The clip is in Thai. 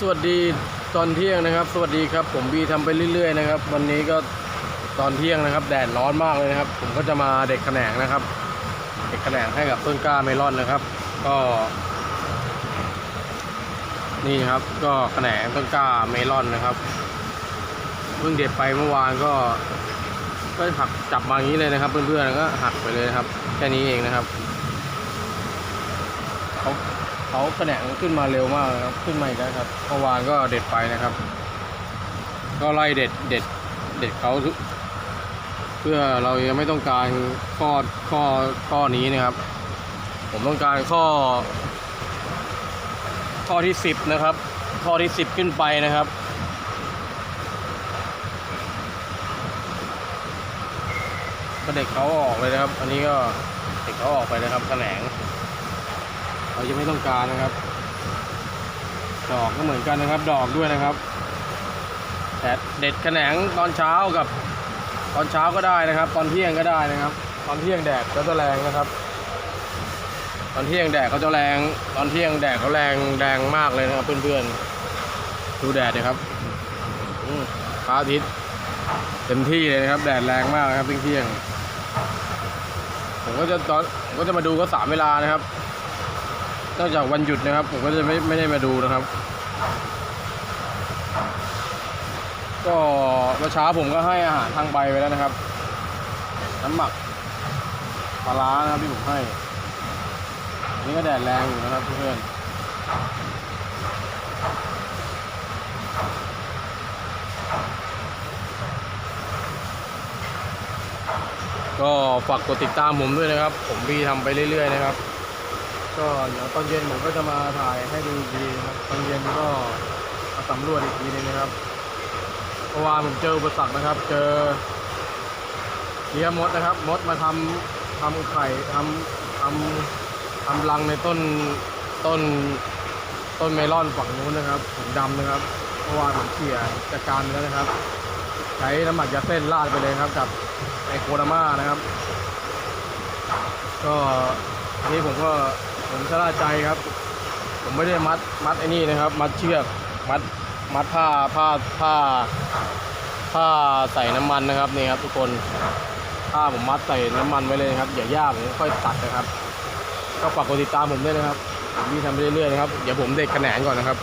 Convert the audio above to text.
สวัสดีตอนเที่ยงนะครับ สวัสดีครับ ผมบีทำไปเรื่อยๆนะครับวันนี้ก็ตอนเที่ยงนะครับ แดดร้อนมากเลยนะครับ ผมก็จะมาเด็ดแขนงนะครับ เด็ดแขนงให้กับต้นกล้าเมลอนนะครับ ก็ นี่ครับ ก็แขนงต้นกล้าเมลอนนะครับเพิ่งเด็ดไปเมื่อวานก็ก็หักจับมาอย่างนี้เลยนะครับ เพื่อนๆก็หักไปเลยครับแค่นี้เองนะครับเขา เขาแขนงขึ้นมาเร็วมากครับขึ้นมาอีกแล้วครับเมื่อวานก็เด็ดไปนะครับ ก็ไล่เด็ดเด็ดเด็ดเขาเพื่อเรายังไม่ต้องการข้อข้อข้อนี้นะครับ ผมต้องการข้อ ข้อที่สิบนะครับ ข้อที่สิบขึ้นไปนะครับก็เด็กเขาออกเลยนะครับ อันนี้ก็เด็กเขาออกไปนะครับแขนง เราจะไม่ต้องการนะครับ ดอกก็เหมือนกันนะครับ ดอกด้วยนะครับแต่เด็ดแขนงตอนเช้ากับ ตอนเช้าก็ได้นะครับ ตอนเที่ยงก็ได้นะครับ ตอนเที่ยงแดดก็จะแรงนะครับ ตอนเที่ยงแดดเขาจะแรง ตอนเที่ยงแดดเขาแรงแรงมากเลยนะครับ เพื่อนๆดูแดดเลยครับอพระอาทิตย์เต็มที่เลยนะครับ แดดแรงมากนะครับเที่ยงผมก็จะตอนผมก็จะมาดูก็สามเวลานะครับ นอกจากวันหยุดนะครับ ผมก็จะไม่ไม่ได้มาดูนะครับ ก็เมื่อเช้าผมก็ให้อาหารทางใบไปแล้วนะครับ น้ำหมักปลาร้านะครับที่ผมให้อันนี่ก็แดดแรงอยู่นะครับเพื่อนก็ฝากกดติดตามผมด้วยนะครับ ผมพี่ทำไปเรื่อย ๆ นะครับ ก็เดี๋ยวตอนเย็นผมก็จะมาถ่ายให้ดูอีกทีนะครับตอนเย็นก็มาสำรวจอีกทีนึงนะครับเพราะว่าผมเจออุปสรรคนะครับ เจอเลี้ยมดนะครับ มดมาทำทำไข่ทำทำทำรังในต้นต้น ต้นเมลอนฝั่งนู้นนะครับถุงดำนะครับเพราะว่าผมเขี่ยจัดการแล้วนะครับ ใช้น้ำหมักยาเส้นราดไปเลยครับกับไอโคนาม่านะครับ ก็นนี้ผมก็ ผมชะล่าใจครับ ผมไม่ได้มัดมัดไอ้นี่นะครับ มัดเชือกมัดมัดผ้าผ้าผ้าผ้าใส่น้ำมันนะครับนี่ครับทุกคนผ้าผมมัดใส่น้ำมันไว้เลยนะครับอย่าย่าผมค่อยตัดนะครับ ก็ฝากกดติดตามผมด้วยนะครับผมมีทำไปเรื่อยๆนะครับเดี๋ยวผมเด็กแขนงก่อนนะครับ